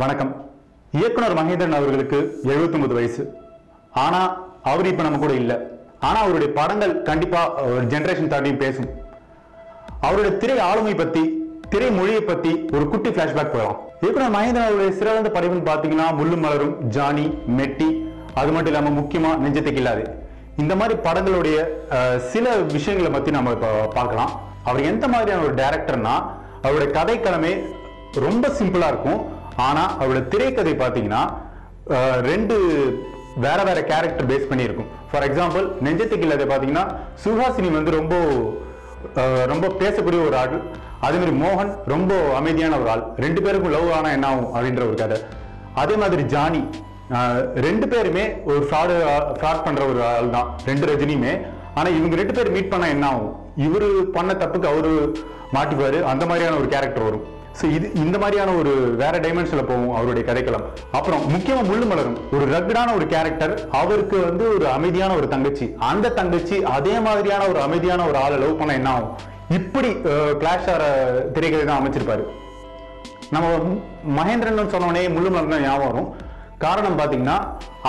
வணக்கம். இயக்குனர் மகேந்திரன் அவர்களுக்கு 79 வயசு. ஆனா அவர் இப்ப நம்ம கூட இல்லை. ஆனால் அவருடைய படங்கள் கண்டிப்பா ஒரு ஜென்ரேஷன் தாண்டியும் பேசும். அவருடைய திரை ஆளுமை பத்தி திரை மொழியை பத்தி ஒரு குட்டி ஃப்ளாஷ்பேக் போகலாம் இயக்குனர் மகேந்திரன் அவருடைய சிறந்த படைப்புன்னு பார்த்தீங்கன்னா முள்ளும் மலரும் ஜானி மெட்டி அது மட்டும் இல்லாமல் முக்கியமா நெஞ்சத்துக்கு இல்லாது. இந்த மாதிரி படங்களுடைய சில விஷயங்களை பத்தி நம்ம இப்போ பார்க்கலாம் அவர் எந்த மாதிரியான ஒரு டேரக்டர்னா அவருடைய கதைக்கிழமை ரொம்ப சிம்பிளா இருக்கும். ஆனா அவரோட திரைக்கதை பாத்தீங்கன்னா அஹ், ரெண்டு வேற வேற கேரக்டர் பேஸ் பண்ணியிருக்கும். ஃபார் எக்ஸாம்பிள் நெஞ்சத்துக்கு இல்லாத பாத்தீங்கன்னா சுஹாசினி வந்து ரொம்ப அஹ் ரொம்ப பேசக்கூடிய ஒரு ஆள். அதே மாதிரி மோகன் ரொம்ப அமைதியான ஒரு ஆள். ரெண்டு பேருக்கும் லவ் ஆனா என்ன ஆகும் அப்படின்ற ஒரு கதை. அதே மாதிரி ஜானி ரெண்டு பேருமே ஒரு ஃப்ராடு ஃப்ராட் பண்ற ஒரு ஆள் தான். ரெண்டு ரஜினியுமே. ஆனா இவங்க ரெண்டு பேர் மீட் பண்ணா என்ன ஆகும்? இவரு பண்ண தப்புக்கு அவரு மாட்டிப்பாரு. அந்த மாதிரியான ஒரு கேரக்டர் வரும். ஸோ இது இந்த மாதிரியான ஒரு வேற டைமென்ஷனில் போகும் அவருடைய கதைக்களம். அப்புறம் முக்கியமாக முள்ளு மலரும். ஒரு ரக்கடான ஒரு கேரக்டர் அவருக்கு வந்து ஒரு அமைதியான ஒரு தங்கச்சி. அந்த தங்கச்சி அதே மாதிரியான ஒரு அமைதியான ஒரு ஆளை லவ் பண்ண என்ன ஆகும்? இப்படி கிளாஷ் ஆகிற திரைக்கதை தான் அமைச்சிருப்பாரு. நம்ம மகேந்திரன் சொன்னோடனே முள்ளு மலர் தான் ஞாபகம் வரும். காரணம் பார்த்தீங்கன்னா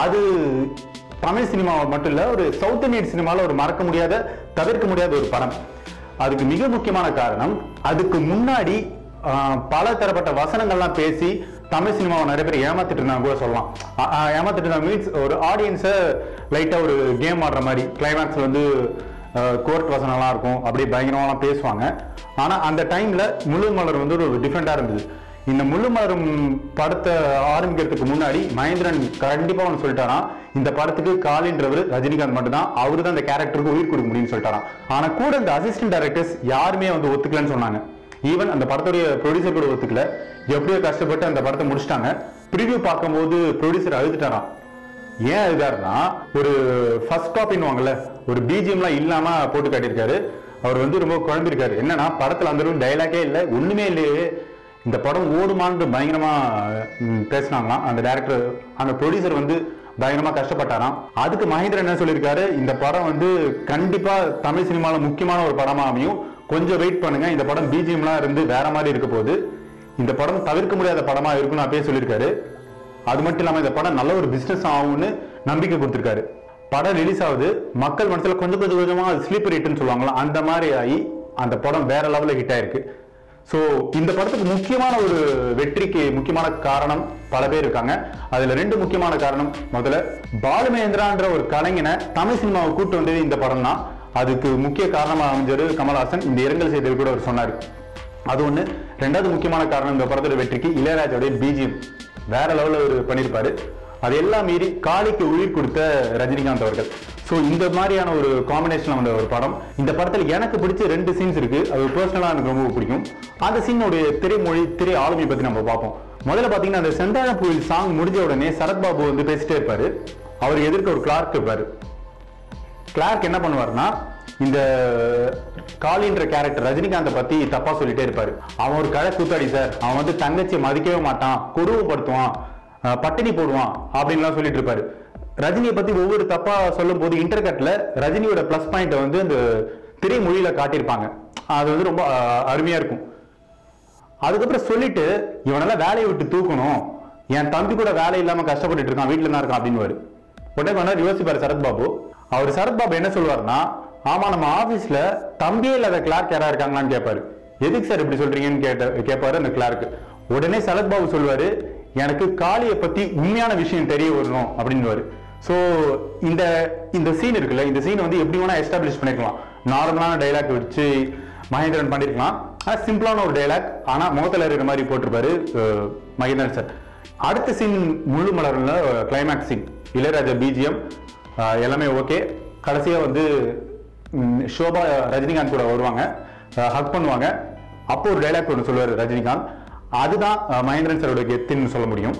அது தமிழ் சினிமாவை மட்டும் இல்லை ஒரு சவுத் இந்தியன் சினிமாவில் ஒரு மறக்க முடியாத தவிர்க்க முடியாத ஒரு படம். அதுக்கு மிக முக்கியமான காரணம் அதுக்கு முன்னாடி பல தரப்பட்ட வசனங்கள்லாம் பேசி தமிழ் சினிமாவை நிறைய பேர் ஏமாத்திட்டு இருந்தாங்க கூட சொல்லலாம். ஏமாத்திட்டு இருந்தாங்க மீன்ஸ் ஒரு ஆடியன்ஸை லைட்டாக ஒரு கேம் ஆடுற மாதிரி கிளைமேக்ஸில் வந்து கோர்ட் வசனம்லாம் இருக்கும் அப்படி பயங்கரமாலாம் பேசுவாங்க. ஆனால் அந்த டைமில் முழு மலர் வந்து ஒரு டிஃப்ரெண்ட்டாக இருந்தது. இந்த முள்ளுமலரும் படத்தை ஆரம்பிக்கிறதுக்கு முன்னாடி மகேந்திரன் கண்டிப்பாக ஒன்று சொல்லிட்டாராம். இந்த படத்துக்கு காலின்றவர் ரஜினிகாந்த் மட்டும்தான் அவரு தான் அந்த கேரக்டருக்கு உயிர் கொடுக்க முடியும்னு சொல்லிட்டாராம். ஆனால் கூட இந்த அசிஸ்டன்ட் டைரக்டர்ஸ் யாருமே வந்து ஒத்துக்கலன்னு சொன்னாங்க. ஈவன் அந்த படத்துடைய ப்ரொடியூசர் கூட ஒத்துக்கல. எப்படியோ கஷ்டப்பட்டு அந்த படத்தை முடிச்சிட்டாங்க. ப்ரிவியூ பார்க்கும்போது ப்ரொடியூசர் அழுதுட்டாராம். ஏன் அழுதாருன்னா ஒரு ஃபர்ஸ்ட் காப்பின்னுவாங்கல்ல ஒரு பிஜிஎம்லாம் இல்லாமல் போட்டு காட்டியிருக்காரு. அவர் வந்து ரொம்ப குழம்பிருக்காரு என்னன்னா படத்தில் அந்த டைலாக்கே இல்லை ஒன்றுமே இல்லையே. இந்த படம் ஓடுமான்னு பயங்கரமாக பேசினாங்களாம். அந்த டேரக்டர் அந்த ப்ரொடியூசர் வந்து பயங்கரமாக கஷ்டப்பட்டாராம். அதுக்கு மகேந்திரன் என்ன சொல்லியிருக்காரு? இந்த படம் வந்து கண்டிப்பாக தமிழ் சினிமாவில் முக்கியமான ஒரு படமாக அமையும். கொஞ்சம் வெயிட் பண்ணுங்க. இந்த படம் பிஜிஎம்லாம் இருந்து வேற மாதிரி இருக்க போகுது. இந்த படம் தவிர்க்க முடியாத படமா இருக்கும்னு அப்பயே சொல்லியிருக்காரு. அது மட்டும் இல்லாம இந்த படம் நல்ல ஒரு பிசினஸ் ஆகும்னு நம்பிக்கை கொடுத்துருக்காரு. படம் ரிலீஸ் ஆகுது. மக்கள் மனசில் கொஞ்சம் கொஞ்சம் கொஞ்சமா ஸ்லீப்பர் ஹிட்னு சொல்லுவாங்களா அந்த மாதிரி ஆகி அந்த படம் வேற லெவல்ல ஹிட் ஆயிருக்கு. ஸோ இந்த படத்துக்கு முக்கியமான ஒரு வெற்றிக்கு முக்கியமான காரணம் பல பேர் இருக்காங்க. அதுல ரெண்டு முக்கியமான காரணம். முதல்ல பாலுமேந்திரான்ற ஒரு கலைஞனை தமிழ் சினிமாவை கூட்டு வந்தது இந்த படம் தான் அதுக்கு முக்கிய காரணமாக அமைஞ்சது கமல்ஹாசன். இந்த இரங்கல் செய்தியில் கூட அவர் சொன்னார். அது ஒண்ணு. ரெண்டாவது முக்கியமான காரணம் இந்த படத்தோட வெற்றிக்கு இளையராஜாவுடைய பிஜிஎம் வேற லெவலில் அவர் பண்ணியிருப்பாரு. அது எல்லாம் மீறி காளிக்கு உயிர் கொடுத்த ரஜினிகாந்த் அவர்கள். ஸோ இந்த மாதிரியான ஒரு காம்பினேஷன் வந்த ஒரு படம். இந்த படத்தில் எனக்கு பிடிச்ச ரெண்டு சீன்ஸ் இருக்கு. அது பர்சனலாக எனக்கு ரொம்ப பிடிக்கும். அந்த சீனுடைய திரைமொழி திரை ஆளுமை பத்தி நம்ம பார்ப்போம். முதல்ல பார்த்தீங்கன்னா அந்த செந்தாழ புயல் சாங் முடிஞ்ச உடனே சரத்பாபு வந்து பேசிட்டே இருப்பாரு. அவர் எதிர்க்க ஒரு கிளார்க் இருப்பாரு. கிளார்க் என்ன பண்ணுவாருன்னா இந்த காளின்ற கேரக்டர் ரஜினிகாந்தை பத்தி தப்பா சொல்லிட்டே இருப்பாரு. அவன் ஒரு கடை கூத்தாடி சார் அவன் வந்து தங்கச்சியை மதிக்கவே மாட்டான். கொடுமைப்படுத்துவான் பட்டினி போடுவான் அப்படின்லாம் சொல்லிட்டு இருப்பாரு. ரஜினியை பத்தி ஒவ்வொரு தப்பா சொல்லும் போது இன்டர்கட்ல ரஜினியோட பிளஸ் பாயிண்ட்டை வந்து அந்த திரைமொழியில காட்டியிருப்பாங்க. அது வந்து ரொம்ப அருமையா இருக்கும். அதுக்கப்புறம் சொல்லிட்டு இவனெல்லாம் வேலையை விட்டு தூக்கணும். என் தம்பி கூட வேலை இல்லாம கஷ்டப்பட்டுட்டு இருக்கான். வீட்டுல தான் இருக்கான் அப்படின்னு உடனே யோசிப்பாரு சரத்பாபு. அவர் சரத்பாபு என்ன சொல்லுவாருன்னா ஆமா நம்ம ஆபீஸ்ல தம்பியே இல்லாத கிளார்க் யாரா இருக்காங்களான்னு கேட்பாரு எதுக்கு சார் இப்படி சொல்றீங்கன்னு கேட்ட கேட்பாரு அந்த கிளார்க் உடனே சரத்பாபு சொல்லுவாரு எனக்கு காளியை பத்தி உண்மையான விஷயம் தெரிய வரணும் அப்படின்னு ஸோ இந்த இந்த சீன் இருக்குல்ல இந்த சீன் வந்து எப்படி வேணா எஸ்டாப்ளிஷ் பண்ணிக்கலாம். நார்மலான டைலாக் வச்சு மகேந்திரன் பண்ணிருக்கலாம். ஆனால் சிம்பிளான ஒரு டைலாக் ஆனால் முகத்தில் இருக்கிற மாதிரி போட்டிருப்பாரு மகேந்திரன் சார். அடுத்த சீன் முள்ளு மலர்ல கிளைமேக்ஸ் சீன் இளையராஜா பிஜிஎம் எல்லாமே ஓகே. கடைசியாக வந்து ஷோபா ரஜினிகாந்த் கூட வருவாங்க. ஹக் பண்ணுவாங்க. அப்போ ஒரு டைலாக் ஒன்று சொல்லுவார் ரஜினிகாந்த். அதுதான் மகேந்திரன் சாரோட கெத்துன்னு சொல்ல முடியும்.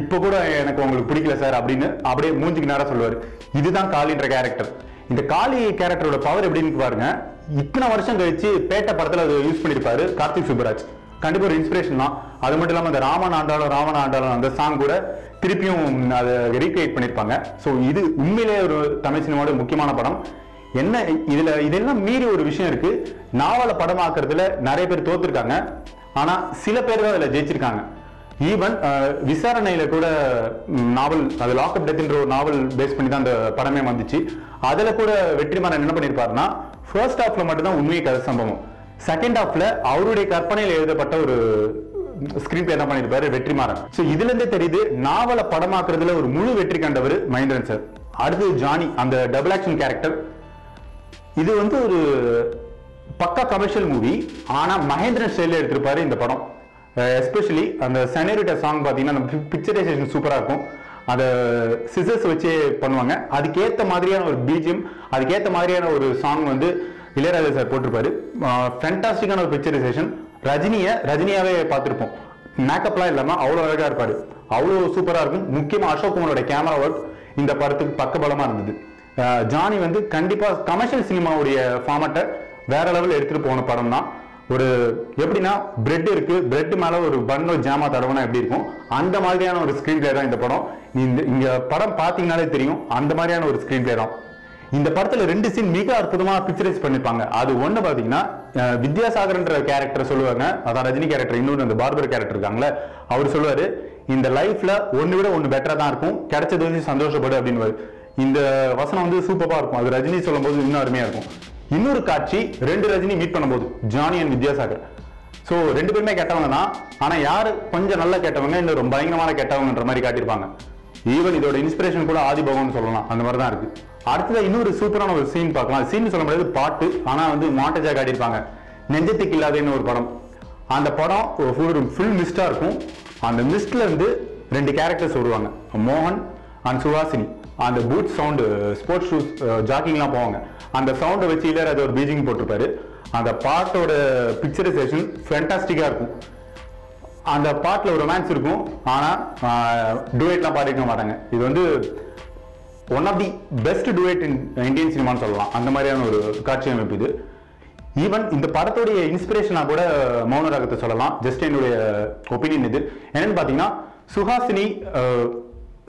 இப்போ கூட எனக்கு உங்களுக்கு பிடிக்கல சார் அப்படின்னு அப்படியே மூஞ்சிக்கு நேரம் சொல்லுவார். இதுதான் காளின்ற கேரக்டர் இந்த காளி கேரக்டரோட பவர் எப்படின்னு பாருங்க. இத்தனை வருஷம் கழிச்சு பேட்டை படத்தில் அது யூஸ் பண்ணியிருப்பாரு கார்த்திக் சுப்ராஜ் கண்டிப்பா ஒரு இன்ஸ்பிரேஷன் தான். அது மட்டும் இல்லாமல் அந்த ராமன் ஆண்டாலும் ராமன் ஆண்டாலும் அந்த சாங் கூட திருப்பியும் அதை ரீக்ரியேட் பண்ணியிருப்பாங்க ஸோ இது உண்மையிலே ஒரு தமிழ் சினிமாவோட முக்கியமான படம். என்ன இதில் இதெல்லாம் மீறி ஒரு விஷயம் இருக்கு. நாவலை படமாக்குறதுல நிறைய பேர் தோத்துருக்காங்க. ஆனால் சில பேர் தான் அதில் ஜெயிச்சிருக்காங்க. ஈவன் விசாரணையில கூட நாவல் அது லாக்அப் டெத்ன்ற ஒரு நாவல் பேஸ் பண்ணி தான் அந்த படமே வந்துச்சு. அதில் கூட வெற்றிமாறன் என்ன பண்ணியிருப்பாருன்னா ஃபர்ஸ்ட் ஹாஃப்ல மட்டும்தான் உண்மையை கதை சம்பவம். செகண்ட் ஹாஃப்ல அவருடைய கற்பனையில் எழுதப்பட்ட ஒரு ஸ்கிரீன் பிளே என்ன பண்ணிருப்பாரு வெற்றிமாறன். சோ இதுல தெரியுது நாவலை படமாக்குறதுல ஒரு முழு வெற்றி கண்டவர் மகேந்திரன் சார். அடுத்து ஜானி அந்த டபுள் ஆக்ஷன் கேரக்டர் இது வந்து ஒரு பக்கா கமர்ஷியல் மூவி ஆனா மகேந்திரன் ஸ்டைல எடுத்திருப்பாரு இந்த படம். எஸ்பெஷலி அந்த செனரிட்ட சாங் பார்த்தீங்கன்னா நம்ம பிக்சரைசேஷன் சூப்பராக இருக்கும். அதை சிசர்ஸ் வச்சே பண்ணுவாங்க. அதுக்கேற்ற மாதிரியான ஒரு பீஜியம் அதுக்கேற்ற மாதிரியான ஒரு சாங் வந்து இளையராஜா சார் போட்டிருப்பாரு. ஃபேண்டாஸ்டிக்கான ஒரு பிக்சரைசேஷன் ரஜினியை ரஜினியாவே பார்த்துருப்போம். மேக்கப்லாம் இல்லாமல் அவ்வளோ அழகாக இருப்பார். அவ்வளோ சூப்பராக இருக்கும். முக்கியமா அசோக் குமாரோட கேமரா ஒர்க் இந்த படத்துக்கு பக்கபலமா இருந்தது. ஜானி வந்து கண்டிப்பாக கமர்ஷியல் சினிமாவுடைய ஃபார்மட்டை வேற லெவலில் எடுத்துகிட்டு போன படம் தான். ஒரு எப்படின்னா பிரெட் இருக்கு. பிரெட் மேல ஒரு பன்னோ ஜாமா தடவைனா எப்படி இருக்கும்? அந்த மாதிரியான ஒரு ஸ்கிரீன் பிளே தான் இந்த படம். இந்த இங்க படம் பார்த்தீங்கனாலே தெரியும். அந்த மாதிரியான ஒரு ஸ்கிரீன் பிளே தான். இந்த படத்துல ரெண்டு சீன் மிக அற்புதமா பிக்சரைஸ் பண்ணிருப்பாங்க அது ஒண்ணு பாத்தீங்கன்னா வித்யாசாகர்ன்ற கேரக்டர் சொல்லுவாங்க. அதான் ரஜினி கேரக்டர் இன்னொரு அந்த பார்பர் கேரக்டர் இருக்காங்களே அவர் சொல்லுவாரு இந்த லைஃப்ல ஒன்னு விட ஒன்னு பெட்டரா தான் இருக்கும். கிடைச்சது வந்து சந்தோஷப்படு அப்படின்னு இந்த வசனம் வந்து சூப்பரா இருக்கும். அது ரஜினி சொல்லும் போது இன்னும் அருமையா இருக்கும். இன்னொரு காட்சி ரெண்டு ரஜினி மீட் பண்ணும்போது ஜானி அண்ட் வித்யாசாகர். சோ ரெண்டு பேருமே கெட்டவங்க தான். ஆனா யாரு கொஞ்சம் நல்லா கெட்டவங்க இன்னும் ரொம்ப பயங்கரமான கெட்டவங்கன்ற மாதிரி காட்டியிருப்பாங்க. ஈவன் இதோட இன்ஸ்பிரேஷன் கூட ஆதி சொல்லலாம். அந்த மாதிரி தான் இருக்கு. அடுத்தது இன்னொரு சூப்பரான ஒரு சீன் பார்க்கலாம். சீன் சொல்ல முடியாது பாட்டு. ஆனால் வந்து மாட்டேஜாக காட்டியிருப்பாங்க. நெஞ்சத்துக்கு இல்லாதன்னு ஒரு படம். அந்த படம் ஒரு ஃபுல் மிஸ்டாக இருக்கும். அந்த மிஸ்ட்லேருந்து ரெண்டு கேரக்டர்ஸ் வருவாங்க. மோகன் அண்ட் சுஹாசினி. அந்த பூட் சவுண்டு ஸ்போர்ட்ஸ் ஷூஸ் ஜாக்கிங்லாம் போவாங்க. அந்த சவுண்டை வச்சு இளையராஜா ஒரு பீஜிங் போட்டிருப்பாரு. அந்த பாட்டோட பிக்சரைசேஷன் ஃபேண்டாஸ்டிக்கா இருக்கும். அந்த பாட்டில் ஒரு ரொமான்ஸ் இருக்கும். ஆனால் டுவேட்லாம் பாடிக்க மாட்டாங்க. இது வந்து one of the best duet in Indian சினிமான்னு சொல்லலாம். அந்த மாதிரியான ஒரு காட்சி அமைப்பு இது. ஈவன் இந்த படத்துடைய இன்ஸ்பிரேஷனா கூட மௌன ராகத்தை சொல்லலாம். ஜஸ்ட் என்னுடைய ஒப்பீனியன் இது. என்னன்னு பார்த்தீங்கன்னா சுஹாசினி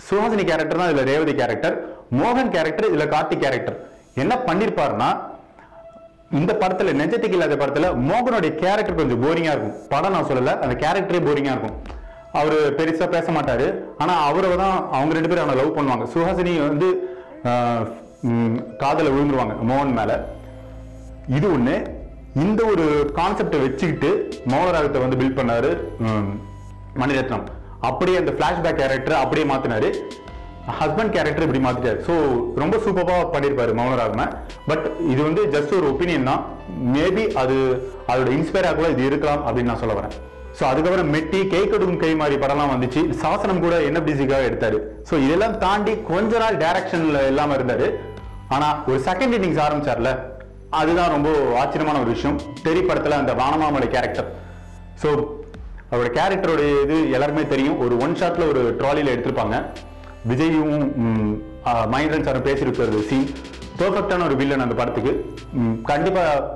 சுஹாசினி கேரக்டர் தான் இதில் ரேவதி கேரக்டர் மோகன் கேரக்டர் இதுல கார்த்திக் கேரக்டர் என்ன பண்ணிருப்பாருன்னா இந்த படத்துல நெஞ்சத்துக்கு இல்லாத படத்துல மோகனுடைய கேரக்டர் கொஞ்சம் போரிங்காக இருக்கும். படம் நான் சொல்லலை அந்த கேரக்டரே போரிங்காக இருக்கும். அவர் பெருசாக பேச மாட்டார். ஆனால் அவரை தான் அவங்க ரெண்டு பேரும் அவனை லவ் பண்ணுவாங்க. சுஹாசினி வந்து காதலை விழுந்துருவாங்க மோகன் மேலே. இது ஒன்று இந்த ஒரு கான்செப்டை வச்சுக்கிட்டு மோகராகத்தை வந்து பில்ட் பண்ணார் மணிரத்னம். அப்படியே அந்த ஃப்ளாஷ்பேக் கேரக்டர் அப்படியே மாற்றினார் ஹஸ்பண்ட் கேரக்டர் இப்படி மாற்றிட்டார் ஸோ ரொம்ப சூப்பராக பண்ணியிருப்பாரு மௌனராகம பட் இது வந்து ஜஸ்ட் ஒரு ஒப்பீனியன் தான். மேபி அது அதோட இன்ஸ்பயர் கூட இது இருக்கலாம் அப்படின்னு நான் சொல்ல வரேன். ஸோ அதுக்கப்புறம் மெட்டி கை கொடுக்கும் கை மாதிரி படம்லாம் வந்துச்சு. சாசனம் கூட என்எஃப்டிசிக்காக எடுத்தாரு. ஸோ இதெல்லாம் தாண்டி கொஞ்ச நாள் டைரக்ஷன்ல இல்லாமல் இருந்தார். ஆனால் ஒரு செகண்ட் இன்னிங்ஸ் ஆரம்பிச்சார்ல. அதுதான் ரொம்ப ஆச்சரியமான ஒரு விஷயம். தெரி படத்துல அந்த வானமாமலை கேரக்டர் ஸோ அவரோட கேரக்டரோட இது எல்லாருமே தெரியும். ஒரு ஒன் ஷாட்டில் ஒரு ட்ராலியில் எடுத்திருப்பாங்க. விஜயும் ம், மகேந்திரன் சாரும் பேசியிருக்கிறது சீன் பர்ஃபெக்டான ஒரு வில்லன் அந்த படத்துக்கு. ம்,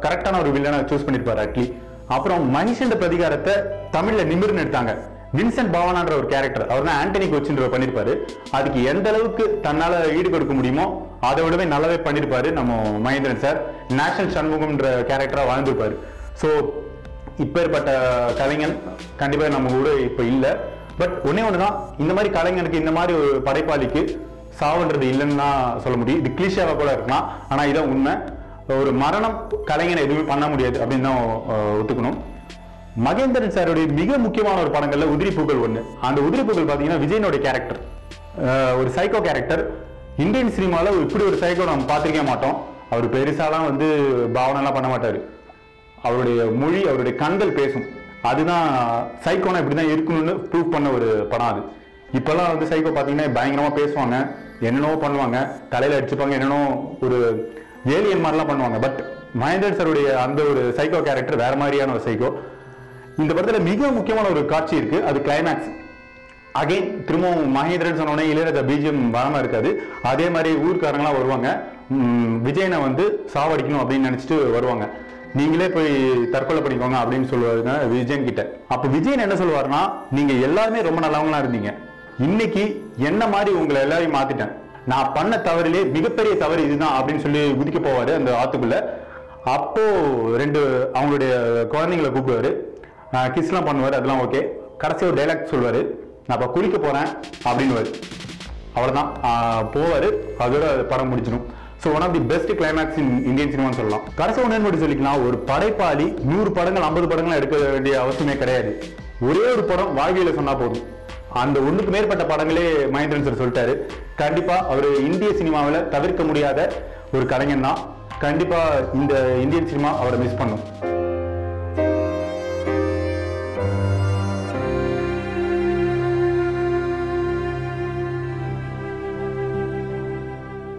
கரெக்டான ஒரு வில்லனை சூஸ் பண்ணிருப்பாரு அட்லீஸ்ட் அப்புறம் மனுஷன் பிரதிகாரத்தை தமிழ்ல நிமிர்னு எடுத்தாங்க. வின்சென்ட் பாவனான்ற ஒரு கேரக்டர் அவர் தான் ஆண்டனி கோச்சின்ற பண்ணிருப்பாரு. அதுக்கு எந்த அளவுக்கு தன்னால ஈடு கொடுக்க முடியுமோ அதை விடவே நல்லாவே பண்ணிருப்பாரு நம்ம மகேந்திரன் சார் நேஷனல் சண்முகம்ன்ற கேரக்டரா வாழ்ந்திருப்பாரு. ஸோ இப்பேற்பட்ட கலைஞன் கண்டிப்பாக நம்ம கூட இப்போ இல்லை. பட் ஒன்னே ஒன்று தான் இந்த மாதிரி கலைஞனுக்கு இந்த மாதிரி ஒரு படைப்பாளிக்கு சாவுன்றது இல்லைன்னு தான் சொல்ல முடியும். இது கிளிஷாவாக கூட இருக்கலாம். ஆனால் இதான் உண்மை. ஒரு மரணம் கலைஞனை எதுவுமே பண்ண முடியாது அப்படின்னு தான் ஒத்துக்கணும். மகேந்திரன் சாருடைய மிக முக்கியமான ஒரு படங்கள்ல உதிரி பூக்கள் ஒண்ணு. அந்த உதிரி பூக்கள் பாத்தீங்கன்னா விஜயனுடைய கேரக்டர் ஒரு சைக்கோ கேரக்டர் இந்தியன் சினிமாவில் இப்படி ஒரு சைக்கோ நம்ம பார்த்துருக்க மாட்டோம். அவர் பெருசாலாம் வந்து பாவனைலாம் பண்ண மாட்டாரு. அவருடைய மொழி அவருடைய கண்கள் பேசும். அதுதான் சைக்கோனா இப்படி தான் இருக்கணும்னு ப்ரூவ் பண்ண ஒரு படம் அது. இப்பெல்லாம் வந்து சைக்கோ பார்த்தீங்கன்னா பயங்கரமாக பேசுவாங்க. என்னென்னவோ பண்ணுவாங்க. தலையில் அடிச்சுப்பாங்க. என்னென்னோ ஒரு ஏலியன் மாதிரிலாம் பண்ணுவாங்க. பட் மகேந்திரன் சாருடைய அந்த ஒரு சைக்கோ கேரக்டர் வேற மாதிரியான ஒரு சைக்கோ இந்த படத்தில் மிக முக்கியமான ஒரு காட்சி இருக்கு. அது கிளைமேக்ஸ் அகைன் திரும்பவும் மகேந்திரன் சொன்னோடனே இளையராஜா பிஜிஎம் வராமல் இருக்காது. அதே மாதிரி ஊர்க்காரங்களாம் வருவாங்க. விஜயனை வந்து சாவடிக்கணும் அப்படின்னு நினச்சிட்டு வருவாங்க. நீங்களே போய் தற்கொலை பண்ணிக்கோங்க அப்படின்னு சொல்லுவாருங்க விஜயன் கிட்ட. அப்போ விஜயன் என்ன சொல்லுவாருன்னா நீங்கள் எல்லாருமே ரொம்ப நல்லவங்களா இருந்தீங்க. இன்னைக்கு என்ன மாதிரி உங்களை எல்லாரையும் மாத்திட்டேன். நான் பண்ண தவறிலே மிகப்பெரிய தவறு இதுதான் அப்படின்னு சொல்லி குதிக்க போவார் அந்த ஆத்துக்குள்ள. அப்போ ரெண்டு அவங்களுடைய குழந்தைங்களை கூப்பிடுவாரு. கிஸ்லாம் பண்ணுவார் அதெல்லாம் ஓகே கடைசி ஒரு டைலாக் சொல்லுவார் நான் இப்போ குளிக்க போகிறேன் அப்படின்னு அவ்வளோதான் போவார். அதோட படம் முடிச்சிடும் so one of the best climax in Indian சினிமான்னு சொல்லலாம். கடைசி ஒன்று மட்டும் சொல்லிக்கலாம். ஒரு படைப்பாளி நூறு படங்கள் ஐம்பது படங்கள் எடுக்க வேண்டிய அவசியமே கிடையாது. ஒரே ஒரு படம் வாழ்க்கையில் சொன்னால் போதும். அந்த ஒண்ணுக்கு மேற்பட்ட படங்களே மகேந்திரன் சார் சொல்லிட்டாரு. கண்டிப்பா அவர் இந்திய சினிமாவில் தவிர்க்க முடியாத ஒரு கலைஞன் தான் கண்டிப்பா இந்த இந்தியன் சினிமா அவரை மிஸ் பண்ணும்.